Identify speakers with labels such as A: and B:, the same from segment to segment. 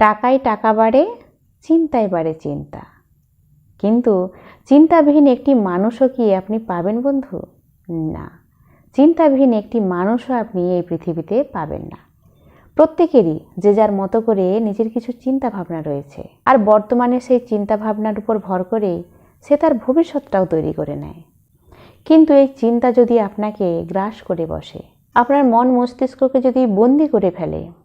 A: টাকায় টাকা বাড়ে, চিন্তায় বাড়ে চিন্তা। কিন্তু চিন্তাবিহীন একটি মানুষও কি আপনি পাবেন বন্ধু? না। চিন্তাবিহীন একটি মানুষও আপনি এই পৃথিবীতে পাবেন না। প্রত্যেকেরই যে যার মতো করে নিজের কিছু চিন্তা ভাবনা রয়েছে। আর বর্তমানে সেই চিন্তা ভাবনার উপর ভর করে সে তার ভবিষ্যৎটাও তৈরি করে নেয়। কিন্তু এই চিন্তা যদি আপনাকে গ্রাস করে বসে, আপনার মন মস্তিষ্ককে যদি বন্দি করে ফেলে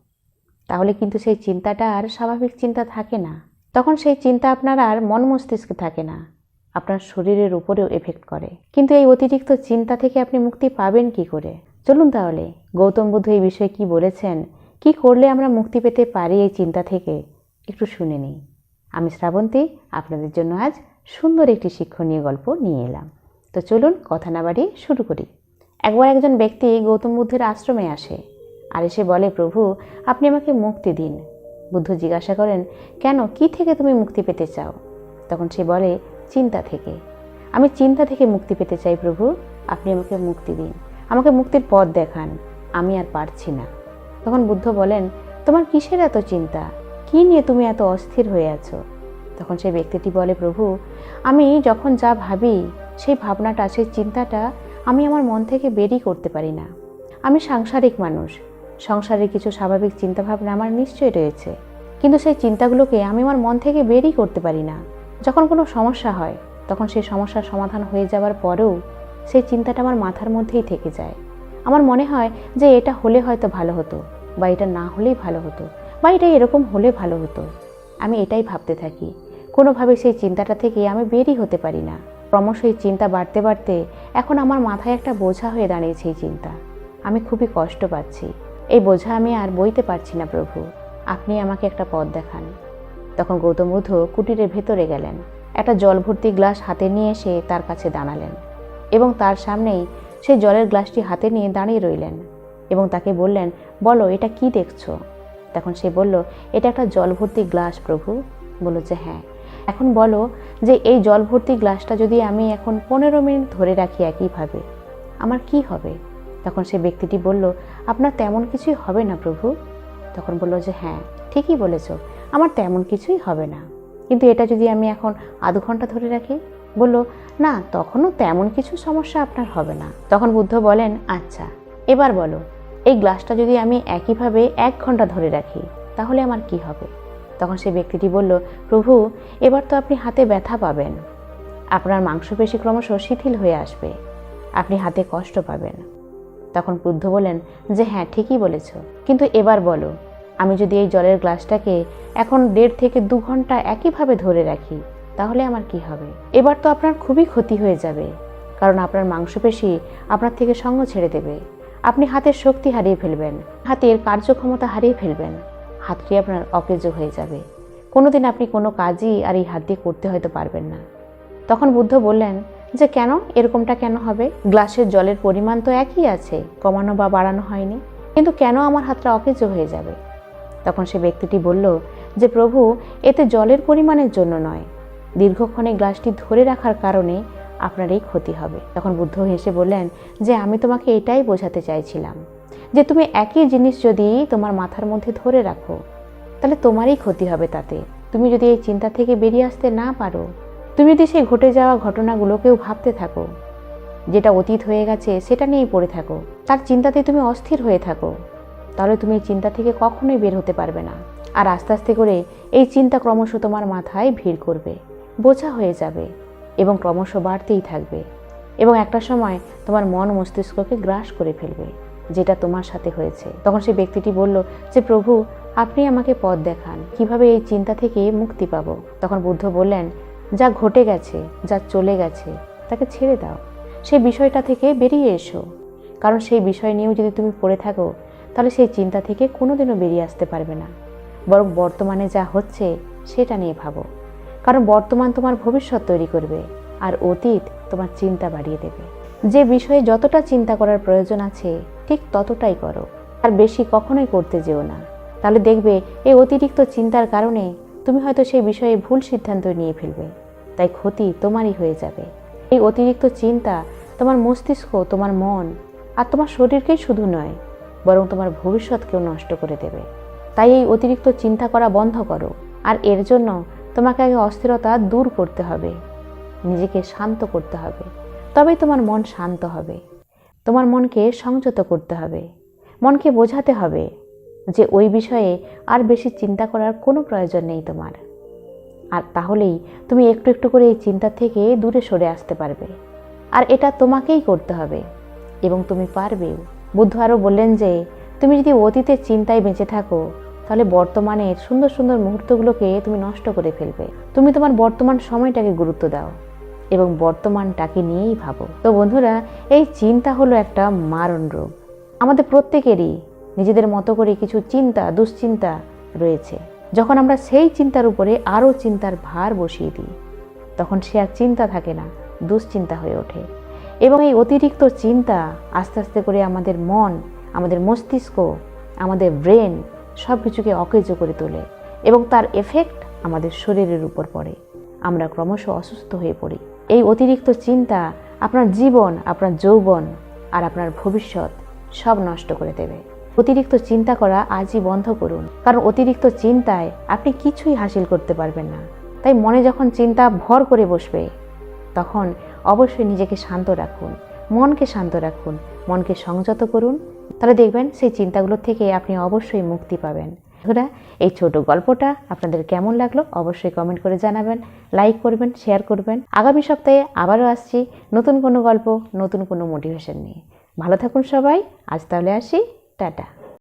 A: তাহলে কিন্তু সেই চিন্তাটা আর স্বাভাবিক চিন্তা থাকে না। তখন সেই চিন্তা আপনার আর মন মস্তিষ্কে থাকে না। আপনার শরীরের উপরেও এফেক্ট করে। কিন্তু এই অতিরিক্ত চিন্তা থেকে আপনি মুক্তি পাবেন কি করে? চলুন তাহলে, গৌতম বুদ্ধ এই বিষয়ে কি বলেছেন? কি করলে আমরা মুক্তি পেতে পারি এই চিন্তা থেকে? একটু শুনে নিই। আমি শ্রাবন্তী, আপনাদের জন্য আজ সুন্দর একটি শিক্ষণীয় গল্প নিয়ে এলাম। তো চলুন, কথা না বাড়িয়ে শুরু করি। একবার একজন ব্যক্তি গৌতম বুদ্ধের আশ্রমে আসে। আর এসে বলে, প্রভু, আপনি আমাকে মুক্তি দিন। বুদ্ধ জিজ্ঞাসা করেন, কেন? কি থেকে তুমি মুক্তি পেতে চাও? তখন সে বলে, চিন্তা থেকে। আমি চিন্তা থেকে মুক্তি পেতে চাই, প্রভু। আপনি আমাকে মুক্তি দিন। আমাকে মুক্তির পথ দেখান। আমি আর পারছি না। তখন বুদ্ধ বলেন, তোমার কিসের এত চিন্তা? কি নিয়ে তুমি এত অস্থির হয়ে আছো? তখন সেই ব্যক্তিটি বলে, প্রভু, আমি যখন যা ভাবি, সেই ভাবনাটা, সেই চিন্তাটা আমি আমার মন থেকে বেরই করতে পারি না। আমি সাংসারিক মানুষ। সংসারের কিছু স্বাভাবিক চিন্তাভাবনা আমার নিশ্চয়ই রয়েছে। কিন্তু সেই চিন্তাগুলোকে আমি আমার মন থেকে বেরই করতে পারি না। যখন কোনো সমস্যা হয়, তখন সেই সমস্যার সমাধান হয়ে যাওয়ার পরেও সেই চিন্তাটা আমার মাথার মধ্যেই থেকে যায়। আমার মনে হয় যে এটা হলে হয়তো ভালো হতো, বা এটা না হলেই ভালো হতো, বা এটা এরকম হলে ভালো হতো। আমি এটাই ভাবতে থাকি। কোনোভাবে সেই চিন্তাটা থেকে আমি বেরই হতে পারি না। ক্রমশ এই চিন্তা বাড়তে বাড়তে এখন আমার মাথায় একটা বোঝা হয়ে দাঁড়িয়েছে এই চিন্তা। আমি খুবই কষ্ট পাচ্ছি। এই বোঝা আমি আর বইতে পারছি না, প্রভু। আপনি আমাকে একটা পথ দেখান। তখন গৌতম বুদ্ধ কুটিরের ভেতরে গেলেন। একটা জল ভর্তি গ্লাস হাতে নিয়ে এসে তার কাছে দাঁড়ালেন এবং তার সামনেই সে জলের গ্লাসটি হাতে নিয়ে দাঁড়িয়ে রইলেন এবং তাকে বললেন, বলো, এটা কি দেখছ? তখন সে বলল, এটা একটা জল ভর্তি গ্লাস, প্রভু। বলল যে হ্যাঁ। এখন বলো যে, এই জল ভর্তি গ্লাসটা যদি আমি এখন পনেরো মিনিট ধরে রাখি একইভাবে, আমার কি হবে? তখন সে ব্যক্তিটি বলল আপনার তেমন কিছুই হবে না প্রভু। তখন বলল যে হ্যাঁ ঠিকই বলেছ, আমার তেমন কিছুই হবে না। কিন্তু এটা যদি আমি এখন আধ ঘণ্টা ধরে রাখি? বলল, না, তখনও তেমন কিছু সমস্যা আপনার হবে না। তখন বুদ্ধ বলেন আচ্ছা এবার বলো, এই গ্লাসটা যদি আমি একইভাবে এক ঘণ্টা ধরে রাখি, তাহলে আমার কি হবে? তখন সেই ব্যক্তিটি বলল, প্রভু, এবার তো আপনি হাতে ব্যথা পাবেন। আপনার মাংসপেশি ক্রমশ শিথিল হয়ে আসবে। আপনি হাতে কষ্ট পাবেন। তখন বুদ্ধ বলেন যে হ্যাঁ ঠিকই বলেছ। কিন্তু এবার বলো, আমি যদি এই জলের গ্লাসটাকে এখন দেড় থেকে দু ঘণ্টা একইভাবে ধরে রাখি, তাহলে আমার কি হবে? এবার তো আপনার খুবই ক্ষতি হয়ে যাবে, কারণ আপনার মাংসপেশি আপনার থেকে সঙ্গ ছেড়ে দেবে। আপনি হাতের শক্তি হারিয়ে ফেলবেন হাতের কার্যক্ষমতা হারিয়ে ফেলবেন, হাতটি আপনার অকেজ হয়ে যাবে। কোনোদিন আপনি কোনো কাজই আর এই হাত দিয়ে করতে হয়তো পারবেন না। তখন বুদ্ধ বললেন যে কেন এরকমটা কেন হবে? গ্লাসের জলের পরিমাণ তো একই আছে, কমানো বা বাড়ানো হয়নি। কিন্তু কেন আমার হাতটা অকেজ হয়ে যাবে? তখন সে ব্যক্তিটি বলল যে, প্রভু, এতে জলের পরিমাণের জন্য নয়। দীর্ঘক্ষণে গ্লাসটি ধরে রাখার কারণে আপনার এই ক্ষতি হবে। তখন বুদ্ধ হেসে বললেন যে, আমি তোমাকে এটাই বোঝাতে চাইছিলাম যে, তুমি একই জিনিস যদি তোমার মাথার মধ্যে ধরে রাখো, তাহলে তোমারই ক্ষতি হবে তাতে। তুমি যদি এই চিন্তা থেকে বেরিয়ে আসতে না পারো তুমি যদি সেই ঘটে যাওয়া ঘটনাগুলোকেও ভাবতে থাকো, যেটা অতীত হয়ে গেছে সেটা নিয়েই পড়ে থাকো, তার চিন্তাতে তুমি অস্থির হয়ে থাকো, তাহলে তুমি চিন্তা থেকে কখনোই বের হতে পারবে না। আর আস্তে আস্তে করে এই চিন্তা ক্রমশ তোমার মাথায় ভিড় করবে, বোঝা হয়ে যাবে এবং ক্রমশ বাড়তেই থাকবে এবং একটা সময় তোমার মন মস্তিষ্ককে গ্রাস করে ফেলবে, যেটা তোমার সাথে হয়েছে। তখন সেই ব্যক্তিটি বলল, যে প্রভু, আপনি আমাকে পথ দেখান, কীভাবে এই চিন্তা থেকে মুক্তি পাবো? তখন বুদ্ধ বললেন যা ঘটে গেছে, যা চলে গেছে, তাকে ছেড়ে দাও। সেই বিষয়টা থেকে বেরিয়ে এসো। কারণ সেই বিষয় নিয়েও যদি তুমি পড়ে থাকো, তাহলে সেই চিন্তা থেকে কোনোদিনও বেরিয়ে আসতে পারবে না। বরং বর্তমানে যা হচ্ছে, সেটা নিয়ে ভাবো। কারণ বর্তমান তোমার ভবিষ্যৎ তৈরি করবে, আর অতীত তোমার চিন্তা বাড়িয়ে দেবে। যে বিষয়ে যতটা চিন্তা করার প্রয়োজন আছে, ঠিক ততটাই করো। আর বেশি কখনোই করতে যেও না। তাহলে দেখবে, এই অতিরিক্ত চিন্তার কারণে তুমি হয়তো সেই বিষয়ে ভুল সিদ্ধান্ত নিয়ে ফেলবে। তাই ক্ষতি তোমারই হয়ে যাবে। এই অতিরিক্ত চিন্তা তোমার মস্তিষ্ক, তোমার মন আর তোমার শরীরকেই শুধু নয়, বরং তোমার ভবিষ্যৎকেও নষ্ট করে দেবে। তাই এই অতিরিক্ত চিন্তা করা বন্ধ করো। আর এর জন্য তোমাকে আগে অস্থিরতা দূর করতে হবে। নিজেকে শান্ত করতে হবে। তবেই তোমার মন শান্ত হবে। তোমার মনকে সংযত করতে হবে। মনকে বোঝাতে হবে। যে ওই বিষয়ে আর বেশি চিন্তা করার কোনো প্রয়োজন নেই তোমার। আর তাহলেই তুমি একটু একটু করে এই চিন্তা থেকে দূরে সরে আসতে পারবে। আর এটা তোমাকেই করতে হবে। এবং তুমি পারবেও। বুদ্ধ আরও বললেন যে, তুমি যদি অতীতের চিন্তায় বেঁচে থাকো, তাহলে বর্তমানের সুন্দর সুন্দর মুহূর্তগুলোকে তুমি নষ্ট করে ফেলবে। তুমি তোমার বর্তমান সময়টাকে গুরুত্ব দাও এবং বর্তমানটাকে নিয়েই ভাবো। তো বন্ধুরা, এই চিন্তা হলো একটা মারণ রোগ। আমাদের প্রত্যেকেরই নিজেদের মতো করে কিছু চিন্তা, দুশ্চিন্তা রয়েছে। যখন আমরা সেই চিন্তার উপরে আরও চিন্তার ভার বসিয়ে দিই, তখন সে আর চিন্তা থাকে না, দুশ্চিন্তা হয়ে ওঠে। এবং এই অতিরিক্ত চিন্তা আস্তে আস্তে করে আমাদের মন, আমাদের মস্তিষ্ক, আমাদের ব্রেন সব কিছুকে অকেজ করে তোলে এবং তার এফেক্ট আমাদের শরীরের উপর পড়ে। আমরা ক্রমশ অসুস্থ হয়ে পড়ি। এই অতিরিক্ত চিন্তা আপনার জীবন, আপনার যৌবন আর আপনার ভবিষ্যৎ সব নষ্ট করে দেবে। অতিরিক্ত চিন্তা করা আজই বন্ধ করুন। কারণ অতিরিক্ত চিন্তায় আপনি কিছুই হাসিল করতে পারবেন না। তাই মনে যখন চিন্তা ভর করে বসবে, তখন অবশ্যই নিজেকে শান্ত রাখুন, মনকে শান্ত রাখুন, মনকে সংযত করুন। তাহলে দেখবেন সেই চিন্তাগুলোর থেকে আপনি অবশ্যই মুক্তি পাবেন। বন্ধুরা, এই ছোট গল্পটা আপনাদের কেমন লাগল অবশ্যই কমেন্ট করে জানাবেন লাইক করবেন শেয়ার করবেন। আগামী সপ্তাহে আবারও আসছি নতুন কোনো গল্প, নতুন কোনো মোটিভেশন নিয়ে। ভালো থাকুন সবাই, আজ তাহলে আসি। Dadah.